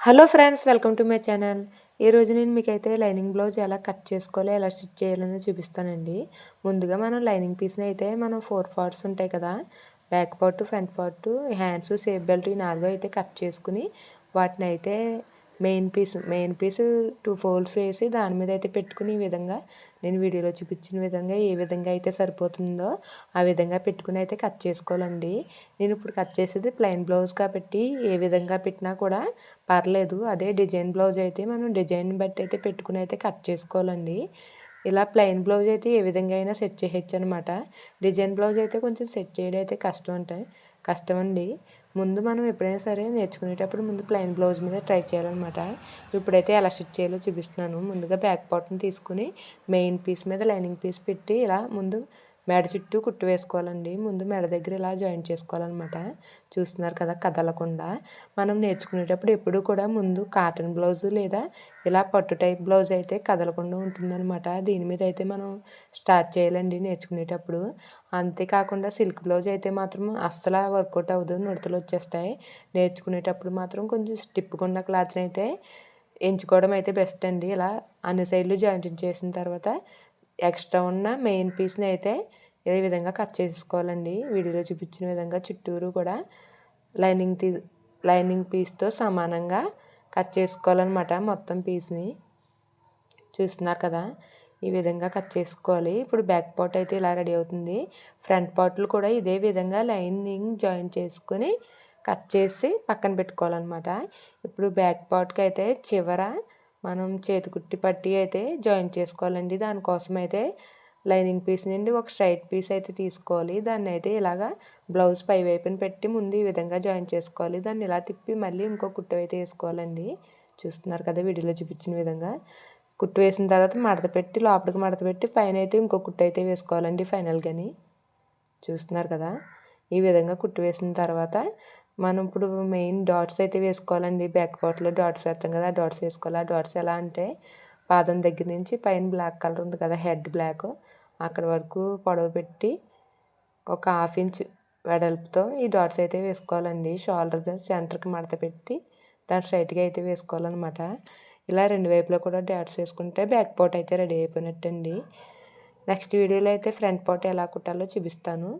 Hello friends welcome to my channel. ఈరోజు నేను మీకైతే లైనింగ్ బ్లౌజ్ ఎలా కట్ చేసుకోవాలో ఎలా స్టిచ్ చేయాలని చూపిస్తానండి. ముందుగా మనం లైనింగ్ పీస్ని అయితే మనం ఫోర్ పార్ట్స్ ఉంటాయి కదా back part front part hands safe belt ఈ నాలుగు అయితే కట్ చేసుకుని వాటిని అయితే main piece main piece two folds వేసి దాని మీద అయితే పెట్టుకుని ఈ విధంగా నేను వీడియోలో చూపించిన విధంగా ఏ విధంగా అయితే సరిపోతుందో ఆ విధంగా పెట్టుకుని అయితే కట్ చేసుకోవాలండి. నేను ఇప్పుడు కట్ చేసేది ప్లెయిన్ బ్లౌజ్ కాబట్టి ఏ విధంగా పెట్టినా కూడా పర్లేదు. అదే డిజైన్ బ్లౌజ్ అయితే మనం డిజైన్ బట్టి అయితే పెట్టుకుని అయితే కట్ చేసుకోవాలండి. ఇలా ప్లెయిన్ బ్లౌజ్ అయితే ఏ విధంగా అయినా సెట్ చేయొచ్చు అనమాట డిజైన్ బ్లౌజ్ అయితే కొంచెం సెట్ చేయడం అయితే కష్టం ఉంటాయి కష్టం అండి. ముందు మనం ఎప్పుడైనా సరే నేర్చుకునేటప్పుడు ముందు ప్లెయిన్ బ్లౌజ్ మీద ట్రై చేయాలన్నమాట. ఇప్పుడైతే ఎలా స్టిచ్ చేయాలో చూపిస్తున్నాను. ముందుగా బ్యాక్ పార్ట్ని తీసుకుని మెయిన్ పీస్ మీద లైనింగ్ పీస్ పెట్టి ఇలా ముందు మెడ చుట్టూ కుట్టు వేసుకోవాలండి. ముందు మెడ దగ్గర ఇలా జాయింట్ చేసుకోవాలన్నమాట. చూస్తున్నారు కదా కదలకుండా. మనం నేర్చుకునేటప్పుడు ఎప్పుడూ కూడా ముందు కాటన్ బ్లౌజు లేదా ఇలా పట్టు టైప్ బ్లౌజ్ అయితే కదలకుండా ఉంటుందన్నమాట. దీని మీద అయితే మనం స్టార్ట్ చేయాలండి నేర్చుకునేటప్పుడు. అంతేకాకుండా సిల్క్ బ్లౌజ్ అయితే మాత్రం అస్సలు వర్కౌట్ అవ్వదు నుడతలు వచ్చేస్తాయి. నేర్చుకునేటప్పుడు మాత్రం కొంచెం స్టిప్గా క్లాత్ని అయితే ఎంచుకోవడం అయితే బెస్ట్ అండి. ఇలా అన్ని సైడ్లు జాయింట్ చేసిన తర్వాత ఎక్స్ట్రా ఉన్న మెయిన్ పీస్ని అయితే ఇదే విధంగా కట్ చేసుకోవాలండి. వీడియోలో చూపించిన విధంగా చుట్టూరు కూడా లైనింగ్ తీ లైనింగ్ పీస్తో సమానంగా కట్ చేసుకోవాలన్నమాట మొత్తం పీస్ని. చూస్తున్నారు కదా? ఈ విధంగా కట్ చేసుకోవాలి. ఇప్పుడు బ్యాక్ పార్ట్ అయితే ఇలా రెడీ అవుతుంది. ఫ్రంట్ పార్ట్లు కూడా ఇదే విధంగా లైనింగ్ జాయిన్ చేసుకొని కట్ చేసి పక్కన పెట్టుకోవాలన్నమాట. ఇప్పుడు బ్యాక్ పార్ట్కి అయితే చివర మనం చేతికుట్టి పట్టి అయితే జాయిన్ చేసుకోవాలండి. దానికోసం అయితే లైనింగ్ పీస్ నుండి ఒక స్ట్రైట్ పీస్ అయితే తీసుకోవాలి. దాన్ని అయితే ఇలాగా బ్లౌజ్ పై వైపున పెట్టి ముందు ఈ విధంగా జాయిన్ చేసుకోవాలి. దాన్ని ఇలా తిప్పి మళ్ళీ ఇంకో కుట్టు అయితే వేసుకోవాలండి. చూస్తున్నారు కదా వీడియోలో చూపించిన విధంగా. కుట్టు వేసిన తర్వాత మడత పెట్టి లోపలికి మడత పెట్టి పైన అయితే ఇంకో కుట్టు అయితే వేసుకోవాలండి ఫైనల్గాని. చూస్తున్నారు కదా? ఈ విధంగా కుట్టు వేసిన తర్వాత మనం ఇప్పుడు మెయిన్ డాట్స్ అయితే వేసుకోవాలండి. బ్యాక్ పార్ట్లో డాట్స్ వేస్తాం కదా డాట్స్ వేసుకోవాలి. ఆ డాట్స్ ఎలా అంటే పాదం దగ్గర నుంచి పైన బ్లాక్ కలర్ ఉంది కదా హెడ్ బ్లాక్ అక్కడ వరకు పొడవు పెట్టి ఒక హాఫ్ ఇంచ్ వెడల్పుతో ఈ డాట్స్ అయితే వేసుకోవాలండి. షోల్డర్ సెంటర్కి మడత పెట్టి దాన్ని స్ట్రైట్గా అయితే వేసుకోవాలన్నమాట. ఇలా రెండు వైపులో కూడా డాట్స్ వేసుకుంటే బ్యాక్ పార్ట్ అయితే రెడీ అయిపోయినట్టండి. నెక్స్ట్ వీడియోలో అయితే ఫ్రంట్ పార్ట్ ఎలా కుట్టాలో చూపిస్తాను.